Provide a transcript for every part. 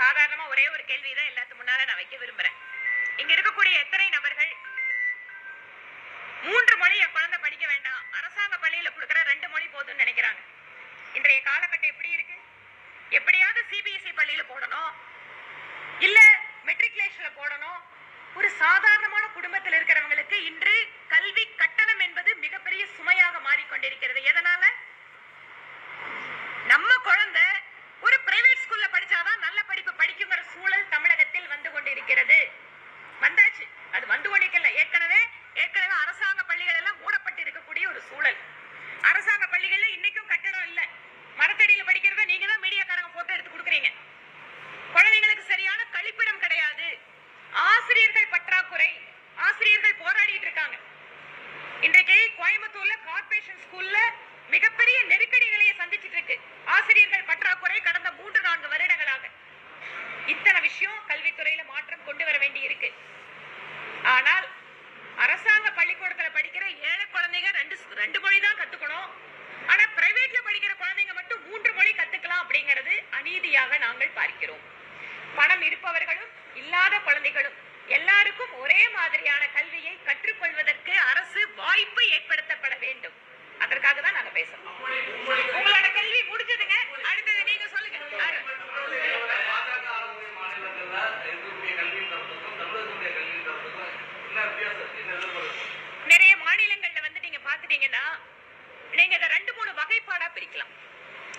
சாதாரணமா ஒரே ஒரு கேள்வி தான் எல்லாத்து முன்னால நான் வைக்க விரும்புறேன். இங்க இருக்கக்கூடிய எத்தனை நபர்கள்? மூன்று மொழி என் குழந்தை படிக்க வேண்டாம். அரசாங்க பள்ளியில கொடுக்குற ரெண்டு மொழி போதும்னு நினைக்கிறாங்க. இன்றைய காலகட்டம் எப்படி இருக்கு? எப்படியாவது சிபிஎஸ்இ பள்ளியில போடணும். இல்ல மெட்ரிகுலேஷன்ல போடணும். ஒரு சாதாரணமான குடும்பத்தில் இருக்கிறவங்களுக்கு இன்று கல்வி கட்டணம் இத்தனை விஷயம் கல்வித்துறையில மாற்றம் கொண்டு வர வேண்டி இருக்கு. ஆனால் அரசாங்க பள்ளிக்கூடத்துல படிக்கிற ஏழை குழந்தைங்க ரெண்டு ரெண்டு மொழி தான் கத்துக்கணும். ஆனா பிரைவேட்ல படிக்கிற குழந்தைங்க மட்டும் மூன்று மொழி கத்துக்கலாம் அப்படிங்கிறது அநீதியாக நாங்கள் பார்க்கிறோம். பணம் இருப்பவர்களும் இல்லாத குழந்தைகளும் எல்லாருக்கும் ஒரே மாதிரியான கல்வியை கற்றுக்கொள்வதற்கு அரசு வாய்ப்பு ஏற்படுத்தப்பட வேண்டும். அதற்காக தான் நாங்க பேசுறோம் உங்களோட கல்வி முடிஞ்சதுங்க அடுத்தது நீங்க சொல்லுங்க யாரு? பாஜக ஆளுடைய மாநிலங்கள்ல இருக்கக்கூடிய கல்வியின் தரத்துக்கும் தமிழகத்துடைய கல்வியின் தரத்துக்கும் என்ன வித்தியாசம் இருக்கு? என்ன வேறுபாடு இருக்கு? நிறைய மாநிலங்கள்ல வந்து நீங்க பாத்துட்டீங்கன்னா நீங்க இதை ரெண்டு மூணு வகைப்பாடா பிரிக்கலாம்.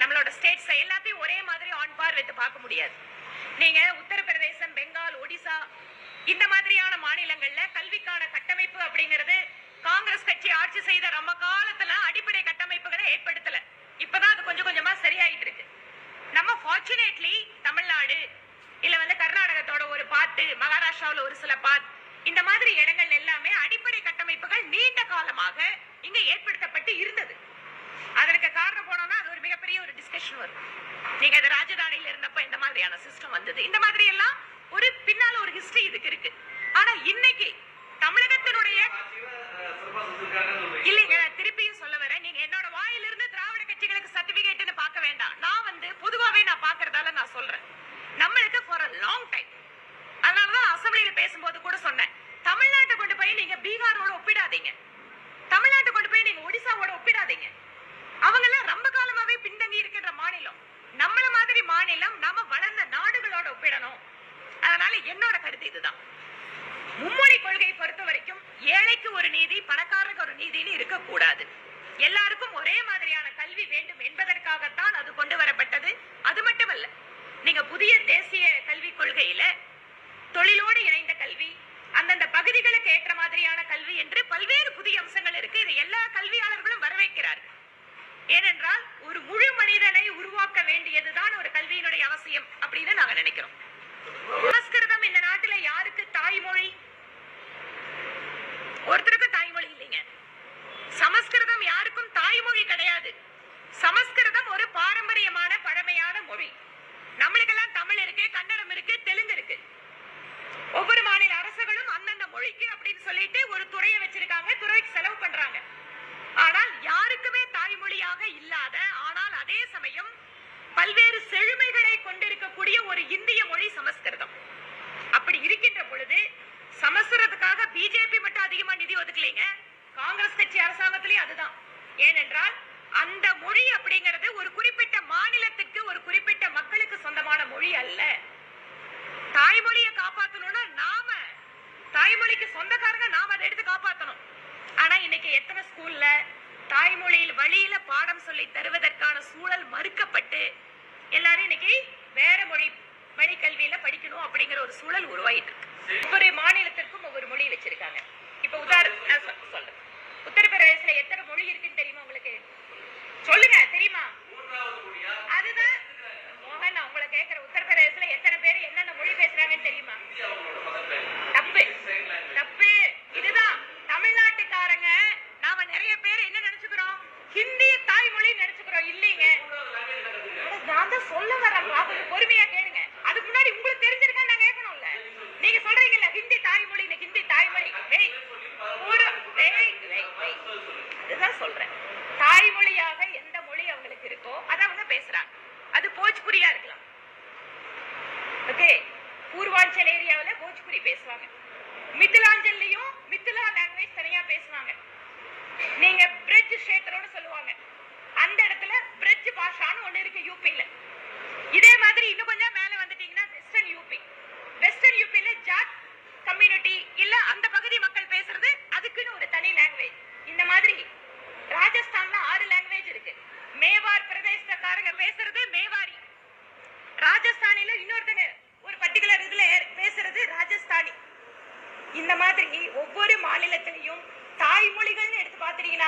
நம்மளோட ஸ்டேட்ஸ் எல்லாத்தையும் ஒரே மாதிரி ஆன் பார் வைத்து பார்க்க முடியாது. நீங்க உத்தரப்பிரதேசம் பெங்கால் ஒடிசா இந்த மாதிரியான மாநிலங்கள்ல கல்விக்கான கட்டமைப்பு அப்படிங்கிறது காங்கிரஸ் கட்சி ஆட்சி செய்த ரொம்ப காலத்துல அடிப்படை கட்டமைப்புகளை ஏற்படுத்தல. இப்பதான் அது கொஞ்சம் கொஞ்சமா சரியாயிட்டு இருக்கு. நம்ம ஃபார்ச்சுனேட்லி தமிழ்நாடு இல்ல வந்து கர்நாடகத்தோட ஒரு பாட்டு மகாராஷ்டிராவுல ஒரு சில பாத் இந்த மாதிரி இடங்கள் எல்லாமே அடிப்படை கட்டமைப்புகள் நீண்ட காலமாக இங்க ஏற்படுத்தப்பட்டு இருந்தது. அதற்கு காரணம் போனோம்னா அது ஒரு மிகப்பெரிய ஒரு டிஸ்கஷன் வரும். நீங்க அது ராஜதானியில இருந்தப்ப இந்த மாதிரியான சிஸ்டம் வந்தது. இந்த மாதிரி எல்லாம் ஒரு பின்னால ஒரு ஹிஸ்டரி இதுக்கு இருக்கு. ஆனா இன்னைக்கு தமிழகத்தினுடைய இல்லைங்க திருப்பியும் சொல்ல வரேன். நீங்க என்னோட வாயிலிருந்து திராவிட கட்சிகளுக்கு சர்டிபிகேட்னு பார்க்க வேண்டாம். நான் வந்து பொதுவாவே நான் பாக்குறதால நான் சொல்றேன். நம்மளுக்கு ஃபார் அ லாங் டைம் அதனாலதான் அசம்பிளியில பேசும்போது கூட சொன்னேன். தமிழ்நாட்டை கொண்டு போய் நீங்க பீகாரோட ஒப்பிடாதீங்க. தமிழ்நாட்டை கொண்டு போய் நீங்க ஒடிசாவோட ஒப்பிட அவங்க எல்லாம் ரொம்ப காலமாவே பின்தங்கி இருக்கின்ற மாநிலம் நம்மள மாதிரி மாநிலம் நாம வளர்ந்த நாடுகளோட ஒப்பிடணும் அதனால என்னோட கருத்து இதுதான் மும்மொழி கொள்கையை பொறுத்த வரைக்கும் ஏழைக்கு ஒரு நீதி பணக்காரருக்கு ஒரு நீதின்னு இருக்கக்கூடாது எல்லாருக்கும் ஒரே மாதிரியான கல்வி வேண்டும் என்பதற்காகத்தான் அது கொண்டு வரப்பட்டது அது மட்டுமல்ல நீங்க புதிய தேசிய கல்விக் கொள்கையில தொழிலோடு இணைந்த கல்வி அந்தந்த பகுதிகளுக்கு ஏற்ற மாதிரியான கல்வி என்று பல்வேறு புதிய அம்சங்கள் இருக்கு. இதை எல்லா கல்வியாளர்களும் வரவேற்கிறார்கள். ஏனென்றால் ஒரு முழு மனிதனை உருவாக்க வேண்டியதுதான் ஒரு கல்வியினுடைய அவசியம் அப்படின்னு நாங்க நினைக்கிறோம். சமஸ்கிருதம் இந்த நாட்டுல யாருக்கு தாய்மொழி ஒருத்தருக்கும் தாய்மொழி இல்லைங்க சமஸ்கிருதம் யாருக்கும் தாய்மொழி கிடையாது சமஸ்கிருதம் ஒரு பாரம்பரியமான பழமையான மொழி நம்மளுக்கெல்லாம் தமிழ் இருக்கு கன்னடம் இருக்கு தெலுங்கு இருக்கு ஒவ்வொரு மாநில அரசுகளும் அந்தந்த மொழிக்கு அப்படின்னு சொல்லிட்டு ஒரு துறையை வச்சிருக்காங்க துறைக்கு செலவு பண்றாங்க ஆனால் யாருக்குமே தாய்மொழியாக இல்லாத ஆனால் அதே சமயம் பல்வேறு செழுமைகளை கொண்டிருக்கக்கூடிய ஒரு இந்திய மொழி சமஸ்கிருதம். அப்படி இருக்கின்ற பொழுது சமஸ்கிருதத்துக்காக பிஜேபி மட்டும் அதிகமா நிதி ஒதுக்கலைங்க. காங்கிரஸ் கட்சி அரசாங்கத்திலேயும் அதுதான். ஏனென்றால் அந்த மொழி அப்படிங்கிறது ஒரு குறிப்பிட்ட மாநிலத்துக்கு ஒரு குறிப்பிட்ட மக்களுக்கு சொந்தமான மொழி அல்ல. தாய்மொழியை காப்பாற்றணும்னா நாம தாய்மொழிக்கு சொந்தக்காரங்க நாம அதை எடுத்து காப்பாற்றணும் ஆனா இன்னைக்கு எத்தனை ஸ்கூல்ல தாய்மொழியில் வழியில பாடம் சொல்லி தருவதற்கான சூழல் மறுக்கப்பட்டு எல்லாரும் இன்னைக்கு வேற மொழி வழி கல்வியில படிக்கணும் அப்படிங்கிற ஒரு சூழல் உருவாயிட்டு இருக்கு. ஒவ்வொரு மாநிலத்திற்கும் ஒவ்வொரு மொழி வச்சிருக்காங்க. இப்ப உதாரணம் சொல்றேன். உத்தரப்பிரதேசல எத்தனை மொழி இருக்குன்னு தெரியுமா உங்களுக்கு? சொல்லுங்க தெரியுமா? அதுதான் மோகன் நான் உங்களை கேட்கிற உத்தரப்பிரதேசல எத்தனை பேர் என்னென்ன மொழி பேசுறாங்கன்னு தெரியுமா? தப்பு. தப்பு. நான் தான் சொல்ல வரேன். கொஞ்சம் பொறுமையா கேளுங்க. அதுக்கு முன்னாடி உங்களுக்கு தெரிஞ்சிருக்கா நான் கேட்கணும்ல? நீங்க சொல்றீங்கல்ல ஹிந்தி தாய்மொழி இன்னைக்கு ஹிந்தி தாய்மொழி. அதுதான் சொல்றேன். தாய்மொழியாக எந்த மொழி அவங்களுக்கு இருக்கோ அதை அவங்க பேசுறாங்க. அது போஜ்புரியா இருக்கலாம். ஓகே? பூர்வாஞ்சல் ஏரியாவில் போஜ்புரி பேசுவாங்க. மித்திலாஞ்சல்லையும் மித்திலா லாங்குவேஜ் தனியா பேசுவாங்க. நீங்க பிரிட்ஜ் ஷேத்தரோட சொல்லுவாங்க. பிரெஞ்சு பாஷான்னு ஒண்ணு இருக்கு யூபியில இதே மாதிரி இன்னும் கொஞ்சம் மேல வந்துட்டீங்கன்னா வெஸ்டர்ன் யூபி வெஸ்டர்ன் யூபியில ஜாட்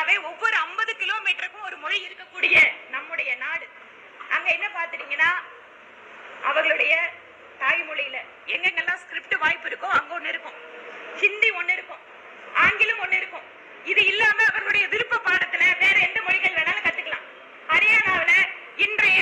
இந்தியாவே ஒவ்வொரு ஐம்பது கிலோமீட்டருக்கும் ஒரு மொழி இருக்கக்கூடிய நம்முடைய நாடு. அங்க என்ன பாத்துட்டீங்கன்னா அவர்களுடைய தாய்மொழியில எங்கெங்கெல்லாம் ஸ்கிரிப்ட் வாய்ப்பு இருக்கோ அங்க ஒண்ணு இருக்கும். ஹிந்தி ஒண்ணு இருக்கும். ஆங்கிலம் ஒண்ணு இருக்கும். இது இல்லாம அவர்களுடைய விருப்ப பாடத்துல வேற எந்த மொழிகள் வேணாலும் கத்துக்கலாம். ஹரியானாவில இன்றைய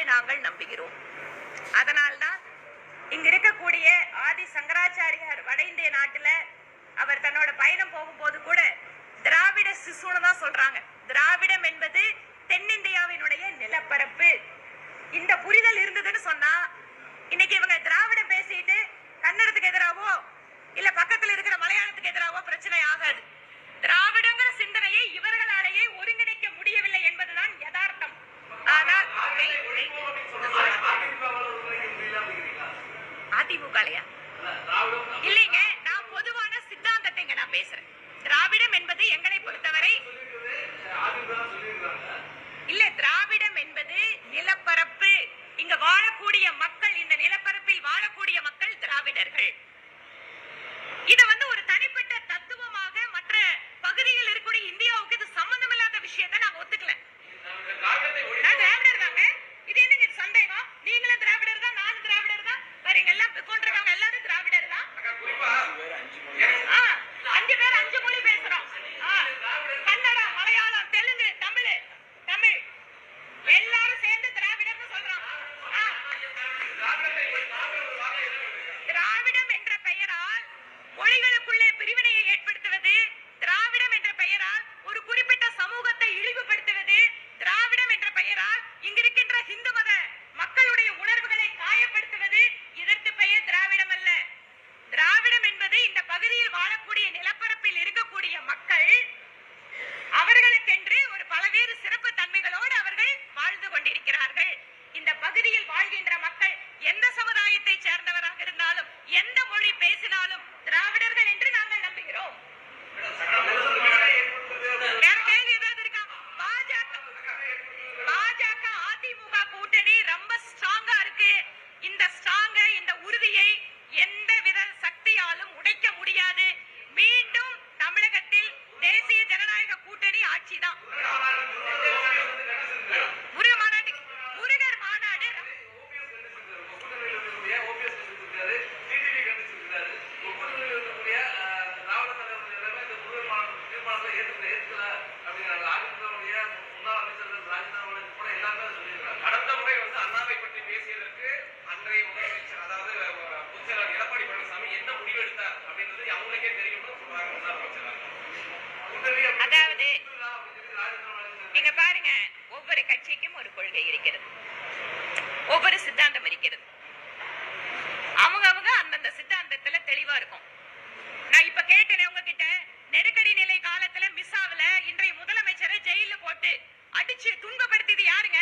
என்று நாங்கள் நம்புகிறோம். அதனால்தான் இங்க இருக்கக்கூடிய ஆதி சங்கராச்சாரியார் வட இந்திய நாட்டுல அவர் தன்னோட பயணம் போகும்போது கூட திராவிட சிசுன்னு தான் சொல்றாங்க. திராவிடம் என்பது தென்னிந்தியாவினுடைய நிலப்பரப்பு. இந்த புரிதல் இருந்ததுன்னு சொன்னா இன்னைக்கு இவங்க திராவிடம் பேசிட்டு கன்னடத்துக்கு எதிராவோ இல்ல பக்கத்துல இருக்கிற மலையாளத்துக்கு எதிராவோ பிரச்சனை ஆகாது. திராவிடங்கிற சிந்தனையை இவர்களாலேயே ஒருங்கிணை ஆனால் அதிமுகலையா? இல்லைங்க நான் பொதுவான சித்தாந்தத்தை நான் பேசுறேன். திராவிடம் என்பது எங்களை பொறுத்தவரை பல்வேறு சிறப்பு தன்மைகளோடு அவர்கள் வாழ்ந்து கொண்டிருக்கிறார்கள். இந்த பகுதியில் வாழ்கின்ற மக்கள் எந்த சமுதாயத்தை சேர்ந்தவராக இருந்தாலும் எந்த மொழி பேசினாலும் அதாவது நீங்க பாருங்க ஒவ்வொரு கட்சிக்கும் ஒரு கொள்கை இருக்கிறது. ஒவ்வொரு சித்தாந்தம் இருக்கிறது. அவங்க அவங்க அந்தந்த சித்தாந்தத்துல தெளிவா இருக்கும். நான் இப்ப கேட்டேன் உங்ககிட்ட நெருக்கடி நிலை காலத்துல மிஸ் ஆகல இன்றைய முதலமைச்சரை ஜெயில போட்டு அடிச்சு துன்பப்படுத்தியது யாருங்க?